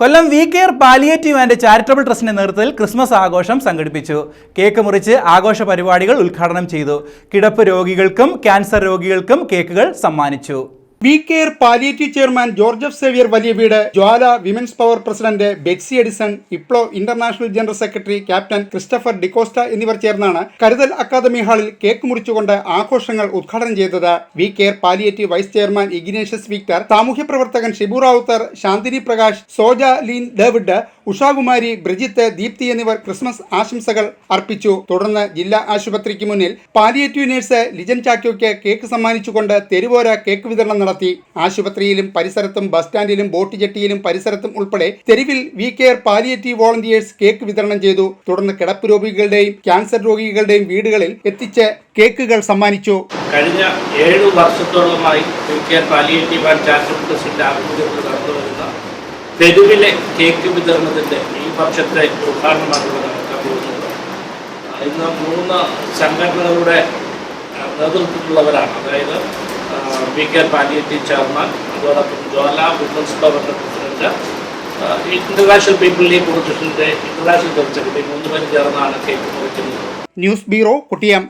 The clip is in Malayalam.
Kollam We Care palliative and charitable ട്രസ്റ്റിന്റെ നേതൃത്വത്തിൽ ക്രിസ്മസ് ആഘോഷം സംഘടിപ്പിച്ചു. കേക്ക് മുറിച്ച് ആഘോഷ പരിപാടികൾ ഉദ്ഘാടനം ചെയ്തു. കിടപ്പ് രോഗികൾക്കും ക്യാൻസർ രോഗികൾക്കും കേക്കുകൾ സമ്മാനിച്ചു. We Care palliative chairman George F Xavier Valiya Veedu Jwala women's power president Betsy Edison ഇപ്ലോ international general secretary captain Christopher D'Costa എന്നിവർ ചേർന്നാണ് കരുതൽ അക്കാദമി ഹാളിൽ കേക്ക് മുറിച്ചുകൊണ്ട് ആഘോഷങ്ങൾ ഉദ്ഘാടനം ചെയ്തത്. We care palliative vice chairman Ignatius Victor സാമൂഹ്യ പ്രവർത്തകൻ ഷിബു റാവുത്തർ ശാന്തിനി പ്രകാശ് സോജ ലീൻ ഡേവിഡ് ഉഷാകുമാരി ബ്രിജിത്ത് ദീപ്തി എന്നിവർ ക്രിസ്മസ് ആശംസകൾ അർപ്പിച്ചു. തുടർന്ന് ജില്ലാ ആശുപത്രിക്ക് മുന്നിൽ പാലിയേറ്റീവ് നഴ്സ് ലിജൻ ചാക്കോയ്ക്ക് കേക്ക് സമ്മാനിച്ചുകൊണ്ട് തെരുവോര കേക്ക് വിതരണം നടത്തി. ആശുപത്രിയിലും പരിസരത്തും ബസ് സ്റ്റാൻഡിലും ബോട്ട് ജെട്ടിയിലും പരിസരത്തും ഉൾപ്പെടെ തെരുവിൽ We Care palliative volunteers cake വിതരണം ചെയ്തു. തുടർന്ന് കിടപ്പ് രോഗികളുടെയും ക്യാൻസർ രോഗികളുടെയും വീടുകളിൽ എത്തിച്ച് കേക്കുകൾ സമ്മാനിച്ചു. കഴിഞ്ഞ ഏഴു വർഷത്തോളമായി യു പാലിയേറ്റീവ് ആൻഡ് ചാരിറ്റബിൾ ട്രസ്റ്റിന്റെ ആഭിമുഖ്യത്തിൽ നടന്നു തെരുവിലെ കേക്ക് വിതരണത്തിന്റെ ഈ പക്ഷത്തെ ഉദ്ഘാടനമായിട്ടുള്ള നടക്കാൻ പോകുന്നത് ഇന്ന് മൂന്ന് സംഘടനകളുടെ നേതൃത്വത്തിലുള്ളവരാണ്. അതായത് വി കെ പാലിയേറ്റീവ് ചെയർമാൻ അതോടൊപ്പം ജ്വാല വിമൻസ് പവറിന്റെ പ്രസിഡന്റ് ഇന്റർനാഷണൽ പീപ്പിൾ ലീഗ് പ്രൊഡക്ഷന്റെ ഇന്റർനാഷണൽ സെക്രട്ടറി മൂന്ന് പേരും ചേർന്നാണ് കേക്ക് മുറിക്കുന്നത്. News bureau Kuttiyam.